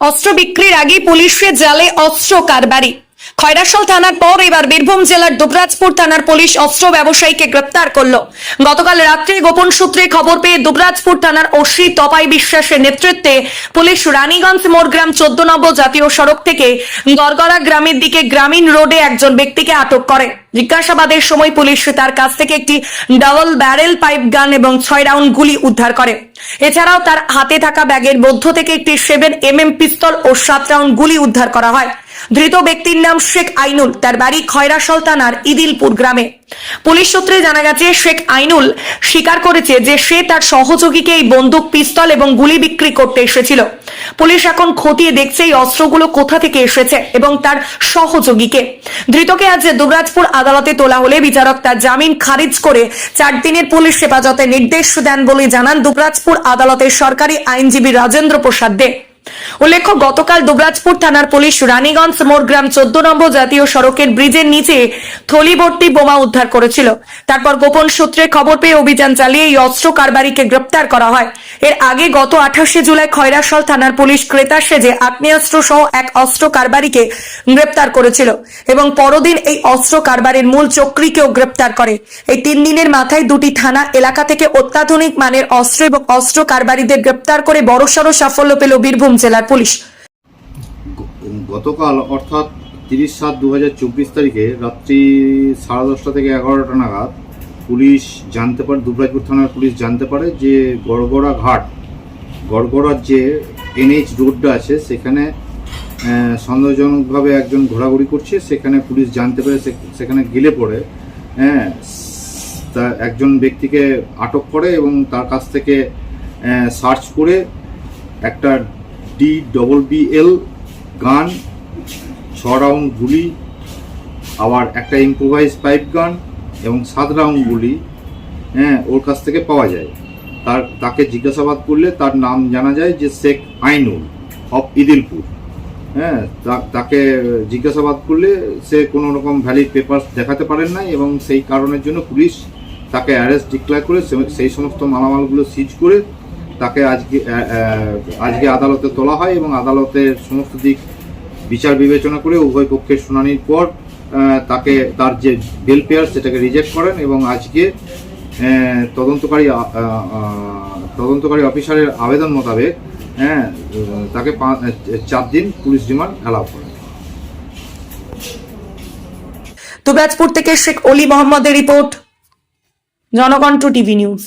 অস্ত্র বিক্রির আগে পুলিশের জালে অস্ত্র কারবারি। খয়রাসল থানার পর এবার বীরভূম জেলার দুবরাজপুর থানার পুলিশ অস্ত্র ব্যবসায়ীকে গ্রেপ্তার করল। গতকাল রাত্রে গোপন সূত্রে খবর পেয়ে দুবরাজপুর থানার ওসি তপাই বিশ্বাসের নেতৃত্বে পুলিশ রানীগঞ্জ মোড়গ্রাম চোদ্দ নম্বর জাতীয় সড়ক থেকে গড়গড়া গ্রামের দিকে গ্রামীণ রোডে একজন ব্যক্তিকে আটক করে। জিজ্ঞাসাবাদের সময় পুলিশ তার কাছ থেকে একটি ডাবল ব্যারেল পাইপ গান এবং ছয় রাউন্ড গুলি উদ্ধার করে। এছাড়াও তার হাতে থাকা ব্যাগের মধ্য থেকে একটি সেভেন এম এম পিস্তল ও সাত রাউন্ড গুলি উদ্ধার করা হয়। ধৃত ব্যক্তির নাম শেখ আইনুল। তার বাড়ি খয়রাসল থানার ইদিলপুর গ্রামে। পুলিশ সূত্রে জানা গেছে, শেখ আইনুল স্বীকার করেছে যে সে তার সহযোগীকে এই বন্দুক, পিস্তল এবং গুলি বিক্রি করতে এসেছিল। পুলিশ এখন খতিয়ে দেখছে এই অস্ত্রগুলো কোথা থেকে এসেছে এবং তার সহযোগীকে। ধৃতকে আজ দুবরাজপুর আদালতে তোলা হলে বিচারক তার জামিন খারিজ করে চার দিনের পুলিশ হেফাজতে নির্দেশ দেন বলে জানান দুবরাজপুর আদালতের সরকারি আইনজীবী রাজেন্দ্র প্রসাদ দে। উল্লেখ্য, গতকাল দুবরাজপুর থানার পুলিশ রানীগঞ্জ মোড়গ্রাম চোদ্দ নম্বর জাতীয় সড়কের ব্রিজের নিচে থলিভর্তি বোমা উদ্ধার করেছিল। তারপর গোপন সূত্রে খবর পেয়ে অভিযান চালিয়ে এই অস্ত্র কারবারিকে গ্রেপ্তার করা হয়। এর আগে গত আঠাশে জুলাই খয়রাসল থানার পুলিশ ক্রেতা সেজে আগ্নেয়াস্ত্র সহ এক অস্ত্র কারবারিকে গ্রেপ্তার করেছিল এবং পরদিন এই অস্ত্র কারবারের মূল চক্রীকেও গ্রেপ্তার করে। এই তিন দিনের মাথায় দুটি থানা এলাকা থেকে অত্যাধুনিক মানের অস্ত্র এবং অস্ত্র কারবারিদের গ্রেপ্তার করে বড়সড় সাফল্য পেল বীরভূম জেলার পুলিশ। গতকাল অর্থাৎ তিরিশ সাত দু তারিখে রাত্রি সাড়ে দশটা থেকে এগারোটা নাগাদ পুলিশ জানতে পারে, দুবরাজপুর থানার পুলিশ জানতে পারে যে গড়গড়া ঘাট গড়গড়ার যে এনএইচ রোডটা আছে, সেখানে সন্দেহজনকভাবে একজন ঘোরাঘুরি করছে, সেখানে পুলিশ জানতে পারে সেখানে গেলে পড়ে হ্যাঁ তা একজন ব্যক্তিকে আটক করে এবং তার কাছ থেকে সার্চ করে একটা ডি ডবল বি এল গান ছ রাউন্ড গুলি, আবার একটা ইম্প্রোভাইজ পাইপ গান এবং সাত রাউন্ড গুলি হ্যাঁ ওর কাছ থেকে পাওয়া যায়। তার, তাকে জিজ্ঞাসাবাদ করলে তার নাম জানা যায় যে শেখ আইনুল অফ ইদিলপুর। হ্যাঁ তাকে জিজ্ঞাসাবাদ করলে সে কোনো রকম ভ্যালিড পেপার দেখাতে পারেন নাই এবং সেই কারণের জন্য পুলিশ তাকে অ্যারেস্ট ডিক্লেয়ার করে সেই সমস্ত মালামালগুলো সিজ করে তাকে আজকে আজকে আদালতে তোলা হয় এবং আদালতের সমস্ত দিক বিচার বিবেচনা করে উভয় পক্ষের শুনানির পর তাকে তার যে বেল পেয়ার সেটাকে রিজেক্ট করেন এবং আজকে তদন্তকারী তদন্তকারী অফিসারের আবেদন মোতাবেক হ্যাঁ তাকে চার দিন পুলিশ রিমান্ড অ্যালাউ করেন। দুবরাজপুর থেকে শেখ অলি মোহাম্মদের রিপোর্ট, জনকণ্ঠ টিভি নিউজ।